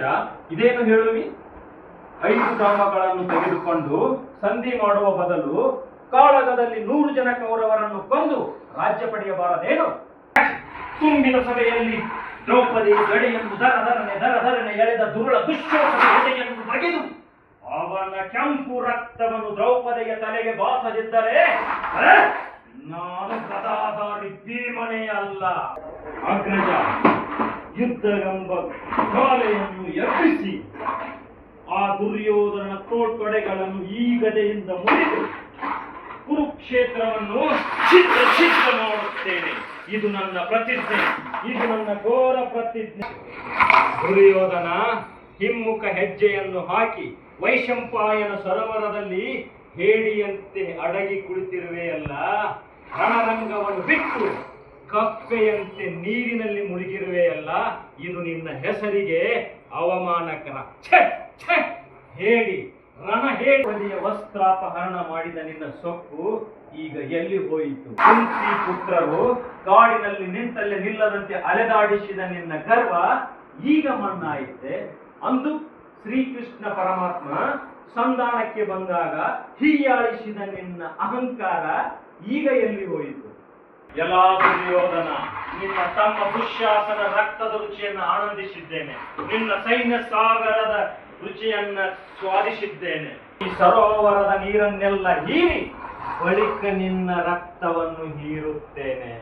ಅಗ್ರಜ ಇದೇನು ಹೇಳುವಿ? ಐದು ಗ್ರಾಮಗಳನ್ನು ತೆಗೆದುಕೊಂಡು ಸಂಧಿ ಮಾಡುವ ಬದಲು ಕಾಳಗದಲ್ಲಿ ನೂರು ಜನ ಕೌರವರನ್ನು ಕೊಂದು ರಾಜ್ಯ ಪಡೆಯಬಾರದೇನು? ತುಂಬಿದ ಸಭೆಯಲ್ಲಿ ದ್ರೌಪದಿ ಗಡಿಯನ್ನು ದರ ಧರನೆ ದರ ಧರಣೆ ಎಳೆದ ದುರುಳ ದುಶ್ಯೋಧನ ಬಗೆದು ಅವನ ಕೆಂಪು ರಕ್ತವನ್ನು ದ್ರೌಪದಿಯ ತಲೆಗೆ ಬಾಸದಿದ್ದರೆ ನಾನು ಗದಾಧಾರಿ ಭೀಮನೇ ಅಲ್ಲ. ಅಗ್ರಜ, ಯುದ್ಧವೆಂಬ ಜ್ವಾಲೆಯನ್ನು ಎಬ್ಬಿಸಿ ಆ ದುರ್ಯೋಧನ ತೋಳ್ತೊಡೆಗಳನ್ನು ಈ ಗದೆಯಿಂದ ಮುರಿದು ಕುರುಕ್ಷೇತ್ರವನ್ನು ಚಿತ್ರ ಚಿತ್ರ ಮಾಡುತ್ತೇನೆ. ಇದು ನನ್ನ ಪ್ರತಿಜ್ಞೆ. ಇದು ನನ್ನ ಘೋರ ಪ್ರತಿಜ್ಞೆ. ದುರ್ಯೋಧನ ಹಿಮ್ಮುಖ ಹೆಜ್ಜೆಯನ್ನು ಹಾಕಿ ವೈಶಂಪಾಯನ ಸರೋವರದಲ್ಲಿ ಹೇಡಿಯಂತೆ ಅಡಗಿ ಕುಳಿತಿರುವೆಯಲ್ಲ, ರಣರಂಗವನ್ನು ಬಿಟ್ಟು ಕಪ್ಪೆಯಂತೆ ನೀರಿನಲ್ಲಿ ಇದು ನಿನ್ನ ಹೆಸರಿಗೆ ಅವಮಾನಕರ. ಹೇಳಿ. ರಣ ಹೇಳಿ ವಸ್ತ್ರಾಪಹರಣ ಮಾಡಿದ ನಿನ್ನ ಸೊಕ್ಕು ಈಗ ಎಲ್ಲಿ ಹೋಯಿತು? ಕುಂತಿ ಪುತ್ರರು ಕಾಡಿನಲ್ಲಿ ನಿಂತಲ್ಲೇ ನಿಲ್ಲದಂತೆ ಅಲೆದಾಡಿಸಿದ ನಿನ್ನ ಗರ್ವ ಈಗ ಮಣ್ಣಾಯಿತೆ ಅಂದು ಶ್ರೀಕೃಷ್ಣ ಪರಮಾತ್ಮ ಸಂಧಾನಕ್ಕೆ ಬಂದಾಗ ಹೀಯಾಳಿಸಿದ ನಿನ್ನ ಅಹಂಕಾರ ಈಗ ಎಲ್ಲಿ ಹೋಯಿತು? ಎಲ್ಲ ದುರ್ಯೋಧನ. ನಿನ್ನ ತಮ್ಮ ದುಶ್ಯಾಸನ ರಕ್ತದ ರುಚಿಯನ್ನು ಆನಂದಿಸಿದ್ದೇನೆ. ನಿನ್ನ ಸೈನ್ಯ ಸಾಗರದ ರುಚಿಯನ್ನ ಸ್ವಾದಿಸಿದ್ದೇನೆ. ಈ ಸರೋವರದ ನೀರನ್ನೆಲ್ಲ ಹೀರಿ ಬಳಿಕ ನಿನ್ನ ರಕ್ತವನ್ನು ಹೀರುತ್ತೇನೆ?